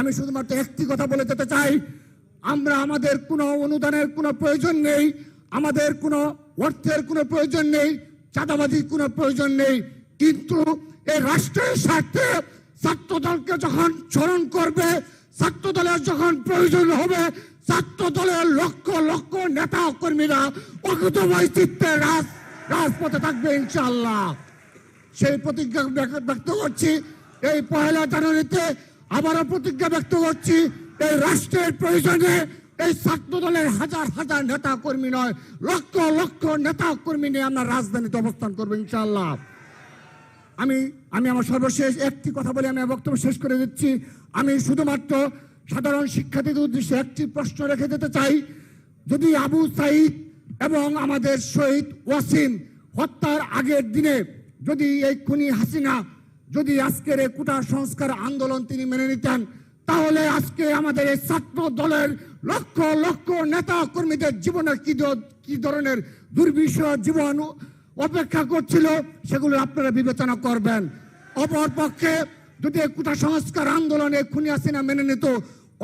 আমি শুধুমাত্র একটি কথা বলে যেতে চাই। আমরা আমাদের কোনো অনুদানের কোনো প্রয়োজন নেই, আমাদের কোনো অর্থের কোনো প্রয়োজন নেই, চাঁদাবাজির কোনো প্রয়োজন নেই। কিন্তু এই রাষ্ট্রের স্বার্থে ছাত্র দলকে যখন স্মরণ করবে ছাত্র দলের যখন প্রয়োজন হবে ছাত্র দলের লক্ষ লক্ষ নেতা কর্মীরা অকুতময় চিত্তে রাজ, রাজপথে থাকবে ইনশাল্লাহ সেই প্রতিজ্ঞা ব্যক্ত করছি। এই পয়লা জানুয়ারিতে আবারও প্রতিজ্ঞা ব্যক্ত করছি, এই রাষ্ট্রের প্রয়োজনে এই ছাত্র দলের হাজার হাজার নেতা কর্মী নয়, লক্ষ লক্ষ নেতা কর্মী নিয়ে আমরা রাজধানীতে অবস্থান করব ইনশাল্লাহ আমি আমি আমার সর্বশেষ একটি কথা বলে আমি বক্তব্য শেষ করে দিচ্ছি। আমি শুধুমাত্র সাধারণ শিক্ষার্থীদের উদ্দেশ্যে একটি প্রশ্ন রেখে দিতে চাই। যদি আবু সাইদ এবং আমাদের শহীদ ওয়াসিম হত্যার আগের দিনে যদি এই খুনি হাসিনা যদি আজকের এই কুটা সংস্কার আন্দোলন তিনি মেনে নিতেন, তাহলে আজকে আমাদের এই ছাত্র দলের লক্ষ লক্ষ নেতা কর্মীদের জীবনের কি কি ধরনের দুর্বিষহ জীবন অপেক্ষা করছিল, সেগুলো আপনারা বিবেচনা করবেন। অপর পক্ষে যদি কুটা সংস্কার আন্দোলনে খুনি হাসিনা মেনে নিত,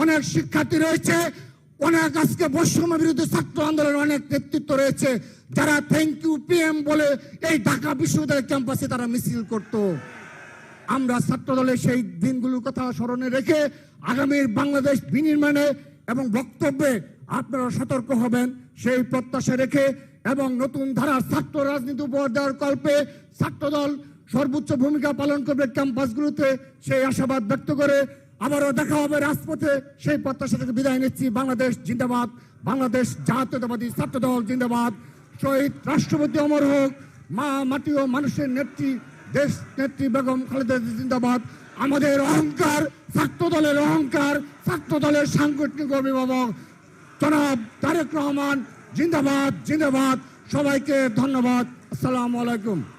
অনেক শিক্ষার্থী রয়েছে, অনেক আজকে বৈষম্য বিরোধী ছাত্র আন্দোলনের অনেক নেতৃত্ব রয়েছে, যারা থ্যাংক ইউ পিএম বলে এই ঢাকা বিশ্ববিদ্যালয় ক্যাম্পাসে তারা মিছিল করতো। আমরা ছাত্র দলের সেই দিনগুলোর কথা স্মরণে রেখে আগামীর বাংলাদেশ বিনির্মাণে এবং বক্তব্যে আপনারা সতর্ক হবেন, সেই প্রত্যাশা রেখে এবং নতুন ধারার ছাত্র রাজনীতি উপহার দেওয়ার কল্পে ছাত্র দল সর্বোচ্চ ভূমিকা পালন করবে ক্যাম্পাসগুলোতে, সেই আশাবাদ ব্যক্ত করে আবারও দেখা হবে রাজপথে। সেই প্রত্যাশা থেকে বিদায় নিচ্ছি। বাংলাদেশ জিন্দাবাদ। বাংলাদেশ জাতীয়তাবাদী ছাত্র দল জিন্দাবাদ। শহীদ রাষ্ট্রপতি অমর হোক, মা, মাটি ও মানুষের নেত্রী দেশ নেত্রী বেগম খালেদা জিন্দাবাদ। আমাদের অহংকার ছাত্র দলের অহংকার ছাত্র দলের সাংগঠনিক অভিভাবক। জনাব তারেক রহমান, জিন্দাবাদ জিন্দাবাদ। সবাইকে ধন্যবাদ। আসসালামু আলাইকুম।